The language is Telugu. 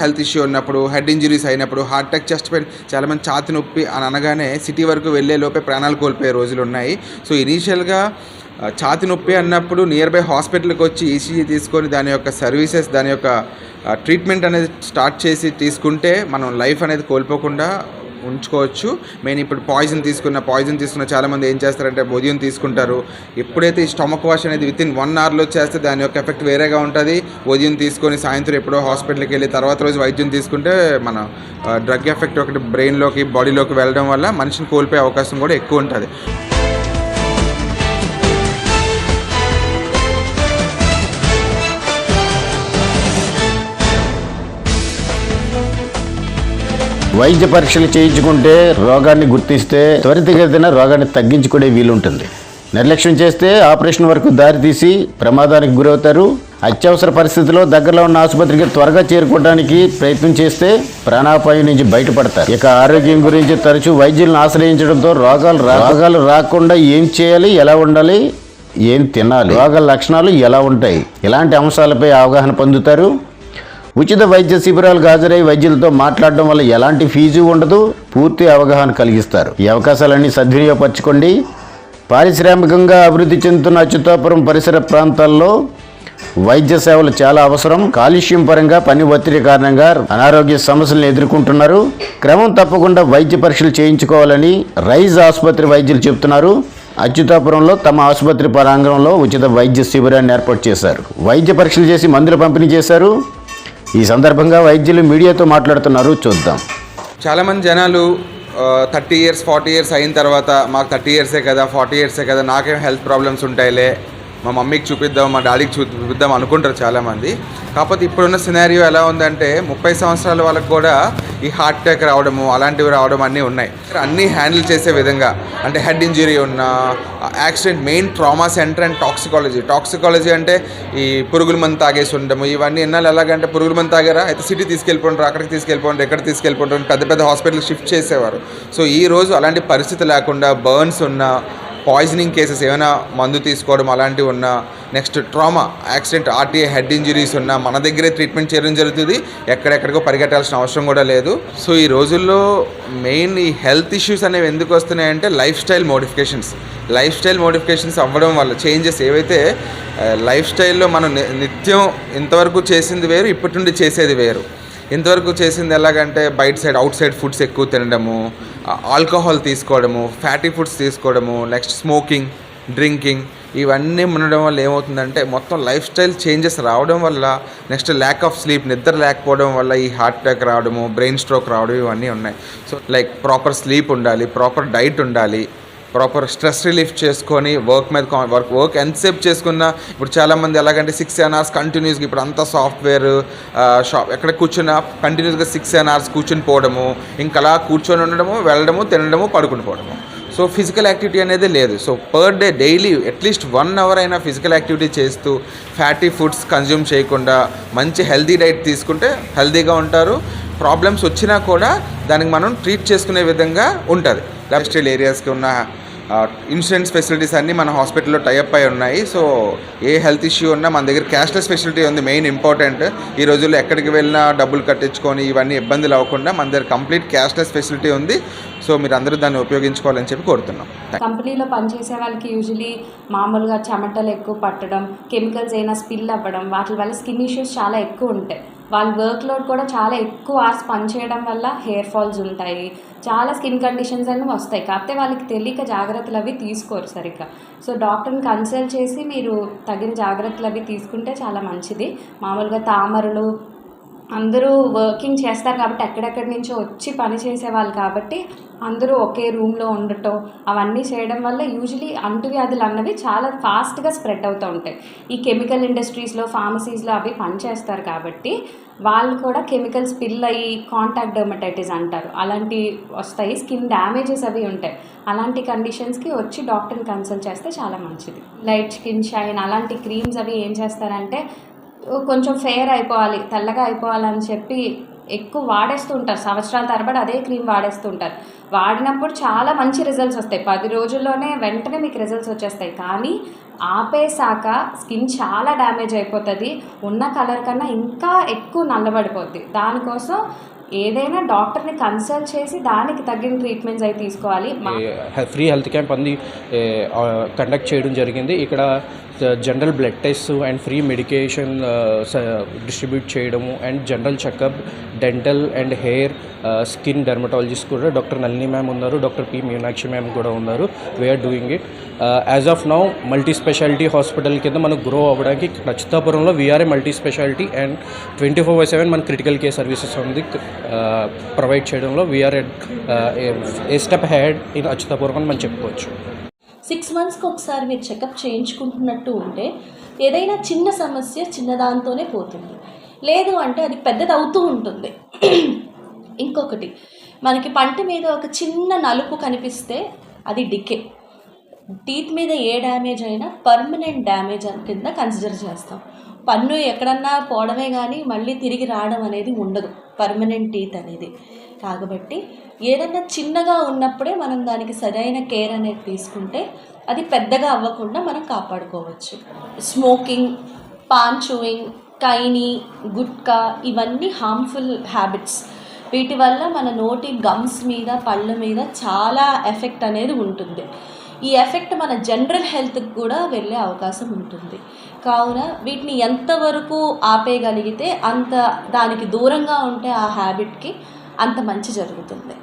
హెల్త్ ఇష్యూ ఉన్నప్పుడు హెడ్ ఇంజరీస్ అయినప్పుడు హార్ట్ అటాక్ చెస్ట్ పెయిన్ చాలామంది ఛాతి నొప్పి అని అనగానే సిటీ వరకు వెళ్ళే లోపే ప్రాణాలు కోల్పోయే రోజులు ఉన్నాయి. సో ఇనీషియల్గా ఛాతి నొప్పి అన్నప్పుడు నియర్ బై హాస్పిటల్కి వచ్చి ఈసీజీ తీసుకొని దాని యొక్క సర్వీసెస్ దాని యొక్క ట్రీట్మెంట్ అనేది స్టార్ట్ చేసి తీసుకుంటే మనం లైఫ్ అనేది కోల్పోకుండా ఉంచుకోవచ్చు. మెయిన్ ఇప్పుడు పాయిజన్ తీసుకున్న పాయిజన్ తీసుకున్న చాలామంది ఏం చేస్తారంటే ఉదయం తీసుకుంటారు. ఎప్పుడైతే ఈ స్టమక్ వాష్ అనేది విత్ ఇన్ వన్ అవర్లో చేస్తే దాని యొక్క ఎఫెక్ట్ వేరేగా ఉంటుంది. ఉదయం తీసుకొని సాయంత్రం ఎప్పుడో హాస్పిటల్కి వెళ్ళి తర్వాత రోజు వైద్యం తీసుకుంటే మన డ్రగ్ ఎఫెక్ట్ ఒకటి బ్రెయిన్లోకి బాడీలోకి వెళ్ళడం వల్ల మనిషిని కోల్పోయే అవకాశం కూడా ఎక్కువ ఉంటుంది. వైద్య పరీక్షలు చేయించుకుంటే రోగాన్ని గుర్తిస్తే త్వరితగతిన రోగాన్ని తగ్గించుకునే వీలుంటుంది. నిర్లక్ష్యం చేస్తే ఆపరేషన్ వరకు దారితీసి ప్రమాదానికి గురవుతారు. అత్యవసర పరిస్థితిలో దగ్గరలో ఉన్న ఆసుపత్రికి త్వరగా చేరుకోవడానికి ప్రయత్నం చేస్తే ప్రాణాపాయం నుంచి బయటపడతారు. ఇక ఆరోగ్యం గురించి తరచూ వైద్యులను ఆశ్రయించడంతో రోగాలు రోగాలు రాకుండా ఏం చేయాలి ఎలా ఉండాలి ఏం తినాలి రోగాల లక్షణాలు ఎలా ఉంటాయి ఇలాంటి అంశాలపై అవగాహన పొందుతారు. ఉచిత వైద్య శిబిరాలకు హాజరై వైద్యులతో మాట్లాడడం వల్ల ఎలాంటి ఫీజు ఉండదు పూర్తి అవగాహన కలిగిస్తారు. ఈ అవకాశాలన్నీ సద్వినియోగపరచుకోండి. పారిశ్రామికంగా అభివృద్ధి చెందుతున్న అచ్యుతాపురం పరిసర ప్రాంతాల్లో వైద్య సేవలు చాలా అవసరం. కాలుష్యం పరంగా పని ఒత్తిడి కారణంగా అనారోగ్య సమస్యలను ఎదుర్కొంటున్నారు. క్రమం తప్పకుండా వైద్య పరీక్షలు చేయించుకోవాలని రైజ్ ఆసుపత్రి వైద్యులు చెబుతున్నారు. అచ్యుతాపురంలో తమ ఆసుపత్రి ప్రాంగణంలో ఉచిత వైద్య శిబిరాన్ని ఏర్పాటు చేశారు. వైద్య పరీక్షలు చేసి మందులు పంపిణీ చేశారు. ఈ సందర్భంగా వైద్యులు మీడియాతో మాట్లాడుతున్నారు. చూద్దాం. చాలామంది జనాలు థర్టీ ఇయర్స్ ఫార్టీ ఇయర్స్ అయిన తర్వాత మాకు థర్టీ ఇయర్సే కదా ఫార్టీ ఇయర్సే కదా నాకేం హెల్త్ ప్రాబ్లమ్స్ ఉంటాయిలే మా మమ్మీకి చూపిద్దాం మా డాడీకి చూపిద్దాం అనుకుంటారు చాలామంది. కాకపోతే ఇప్పుడున్న సినారియో ఎలా ఉందంటే ముప్పై సంవత్సరాల వాళ్ళకు కూడా ఈ హార్ట్ అటాక్ రావడము అలాంటివి రావడం అన్నీ ఉన్నాయి. అన్నీ హ్యాండిల్ చేసే విధంగా అంటే హెడ్ ఇంజరీ ఉన్న accident main trauma centre and toxicology toxicology అంటే ఈ పురుగుల మందు తాగేసి ఉండడము ఇవన్నీ ఎన్నాళ్ళు ఎలాగంటే పురుగుల మందు తాగారా అయితే సిటీ తీసుకెళ్ళిపోండి అక్కడికి తీసుకెళ్ళిపోండి ఎక్కడ తీసుకెళ్ళిపోండి పెద్ద పెద్ద హాస్పిటల్ షిఫ్ట్ చేసేవారు. సో ఈ రోజు అలాంటి పరిస్థితి లేకుండా బర్న్స్ ఉన్న పాయిజనింగ్ కేసెస్ ఏమైనా మందు తీసుకోవడం అలాంటివి ఉన్నా next trauma accident RTI head injuries ఉన్నా మన దగ్గరే ట్రీట్మెంట్ చేయడం జరుగుతుంది. ఎక్కడెక్కడికో పరిగెట్టాల్సిన అవసరం కూడా లేదు. సో ఈ రోజుల్లో మెయిన్ ఈ హెల్త్ ఇష్యూస్ అనేవి ఎందుకు వస్తున్నాయంటే lifestyle modifications lifestyle modifications అవ్వడం వల్ల చేంజెస్ ఏవైతే లైఫ్ స్టైల్లో మనం ని- నిత్యం ఇంతవరకు చేసింది వేరు ఇప్పటి నుండి చేసేది వేరు. ఇంతవరకు చేసింది ఎలాగంటే బయట సైడ్ అవుట్ సైడ్ ఫుడ్స్ ఎక్కువ తినడము ఆల్కహాల్ తీసుకోవడము ఫ్యాటీ ఫుడ్స్ తీసుకోవడము నెక్స్ట్ స్మోకింగ్ డ్రింకింగ్ ఇవన్నీ ఉండడం వల్ల ఏమవుతుందంటే మొత్తం లైఫ్ స్టైల్ చేంజెస్ రావడం వల్ల నెక్స్ట్ ల్యాక్ ఆఫ్ స్లీప్ నిద్ర లేకపోవడం వల్ల ఈ హార్ట్ అటాక్ రావడము బ్రెయిన్ స్ట్రోక్ రావడం ఇవన్నీ ఉన్నాయి. సో లైక్ ప్రాపర్ స్లీప్ ఉండాలి ప్రాపర్ డైట్ ఉండాలి ప్రాపర్ స్ట్రెస్ రిలీఫ్ చేసుకొని వర్క్ మీద వర్క్ వర్క్ ఎంతసేపు చేసుకున్నా ఇప్పుడు చాలామంది ఎలాగంటే సిక్స్ సెవెన్ అవర్స్ కంటిన్యూస్గా ఇప్పుడు అంతా సాఫ్ట్వేర్ షాప్ ఎక్కడ కూర్చున్నా కంటిన్యూస్గా సిక్స్ సెవెన్ అవర్స్ కూర్చుని పోవడము ఇంకా అలా కూర్చొని ఉండడము వెళ్ళడము తినడము పడుకుని పోవడము. సో ఫిజికల్ యాక్టివిటీ అనేది లేదు. So per day daily at least one hour అయినా ఫిజికల్ యాక్టివిటీ చేస్తూ ఫ్యాటీ ఫుడ్స్ కన్జ్యూమ్ చేయకుండా మంచి హెల్దీ డైట్ తీసుకుంటే హెల్దీగా ఉంటారు. ప్రాబ్లమ్స్ వచ్చినా కూడా దానికి మనం ట్రీట్ చేసుకునే విధంగా ఉంటుంది. లైఫ్ ఏరియాస్కి ఉన్న ఇన్సూరెన్స్ ఫెసిలిటీస్ అన్నీ మన హాస్పిటల్లో టైఅప్ అయి ఉన్నాయి. సో ఏ హెల్త్ ఇష్యూ ఉన్నా మన దగ్గర క్యాష్లెస్ ఫెసిలిటీ ఉంది మెయిన్ ఇంపార్టెంట్ ఈ రోజుల్లో ఎక్కడికి వెళ్ళినా డబ్బులు కట్టించుకొని ఇవన్నీ ఇబ్బందులు అవ్వకుండా మన దగ్గర కంప్లీట్ క్యాష్లెస్ ఫెసిలిటీ ఉంది. సో మీరు అందరూ దాన్ని ఉపయోగించుకోవాలని చెప్పి కోరుతున్నాం. కంపెనీలో పనిచేసే వాళ్ళకి యూజువలీ మామూలుగా చెమటలు ఎక్కువ పట్టడం కెమికల్స్ అయినా స్పిల్ అవ్వడం వాటి వల్ల స్కిన్ ఇష్యూస్ చాలా ఎక్కువ ఉంటాయి. వాళ్ళ వర్క్ లోడ్ కూడా చాలా ఎక్కువ అవర్స్ పనిచేయడం వల్ల హెయిర్ ఫాల్స్ ఉంటాయి. చాలా స్కిన్ కండిషన్స్ అన్నీ వస్తాయి. కాకపోతే వాళ్ళకి తెలియక జాగ్రత్తలు అవి తీసుకోరు సరిగ్గా. సో డాక్టర్ని కన్సల్ట్ చేసి మీరు తగిన జాగ్రత్తలు అవి తీసుకుంటే చాలా మంచిది. మామూలుగా తామరలు అందరూ వర్కింగ్ చేస్తారు కాబట్టి ఎక్కడెక్కడి నుంచో వచ్చి పని చేసేవాళ్ళు కాబట్టి అందరూ ఒకే రూమ్లో ఉండటం అవన్నీ చేయడం వల్ల యూజువలీ అంటువ్యాధులు అన్నవి చాలా ఫాస్ట్గా స్ప్రెడ్ అవుతూ ఉంటాయి. ఈ కెమికల్ ఇండస్ట్రీస్లో ఫార్మసీస్లో అవి పనిచేస్తారు కాబట్టి వాళ్ళు కూడా కెమికల్స్ పిల్ అయ్యి కాంటాక్ట్ డర్మటైటిస్ అంటారు. అలాంటి వస్తాయి స్కిన్ డ్యామేజెస్ అవి ఉంటాయి. అలాంటి కండిషన్స్కి వచ్చి డాక్టర్ని కన్సల్ట్ చేస్తే చాలా మంచిది. లైట్ స్కిన్ షైన్ అలాంటి క్రీమ్స్ అవి ఏం చేస్తారంటే కొంచెం ఫెయిర్ అయిపోవాలి తెల్లగా అయిపోవాలని చెప్పి ఎక్కువ వాడేస్తుంటారు. సంవత్సరాల తరబడి అదే క్రీమ్ వాడేస్తుంటారు. వాడినప్పుడు చాలా మంచి రిజల్ట్స్ వస్తాయి. పది రోజుల్లోనే వెంటనే మీకు రిజల్ట్స్ వచ్చేస్తాయి. కానీ ఆపేసాక స్కిన్ చాలా డ్యామేజ్ అయిపోతుంది. ఉన్న కలర్ కన్నా ఇంకా ఎక్కువ నల్లబడిపోద్ది. దానికోసం ఏదైనా డాక్టర్ని కన్సల్ట్ చేసి దానికి తగిన ట్రీట్మెంట్స్ అవి తీసుకోవాలి. మా ఫ్రీ హెల్త్ క్యాంప్ అంది కండక్ట్ చేయడం జరిగింది. ఇక్కడ general blood test and free medication distribute చేయడము and general checkup dental and hair skin dermatologist కూడా డాక్టర్ నళిని మ్యామ్ ఉన్నారు డాక్టర్ పి మీనాక్షి మ్యామ్ కూడా ఉన్నారు. We are doing it as of now multi speciality hospital కింద మనకు గ్రో అవ్వడానికి నచ్చితాపురంలో VRA multi speciality and twenty four by seven మన క్రిటికల్ కేర్ సర్వీసెస్ ఉంది. ప్రొవైడ్ చేయడంలో VR A step head in Achutapuram అని మనం చెప్పుకోవచ్చు. సిక్స్ మంత్స్కి ఒకసారి మీరు చెకప్ చేయించుకుంటున్నట్టు ఉంటే ఏదైనా చిన్న సమస్య చిన్నదాంతోనే పోతుంది. లేదు అంటే అది పెద్దది అవుతూ ఉంటుంది. ఇంకొకటి మనకి పంట మీద ఒక చిన్న నలుపు కనిపిస్తే అది డికే. టీత్ మీద ఏ డ్యామేజ్ అయినా పర్మనెంట్ డ్యామేజ్ కింద కన్సిడర్ చేస్తాం. పన్ను ఎక్కడన్నా పోవడమే కానీ మళ్ళీ తిరిగి రావడం అనేది ఉండదు. పర్మనెంట్ టీత్ అనేది. కాబట్టి ఏదన్నా చిన్నగా ఉన్నప్పుడే మనం దానికి సరైన కేర్ అనేది తీసుకుంటే అది పెద్దగా అవ్వకుండా మనం కాపాడుకోవచ్చు. స్మోకింగ్ పాన్ చూయింగ్ కైని గుట్కా ఇవన్నీ హార్మ్ఫుల్ హ్యాబిట్స్. వీటి వల్ల మన నోటి గమ్స్ మీద పళ్ళ మీద చాలా ఎఫెక్ట్ అనేది ఉంటుంది. ఈ ఎఫెక్ట్ మన జనరల్ హెల్త్కి కూడా వెళ్ళే అవకాశం ఉంటుంది. కావున వీటిని ఎంతవరకు ఆపేయగలిగితే అంత దానికి దూరంగా ఉంటే ఆ హ్యాబిట్కి అంత మంచి జరుగుతుంది.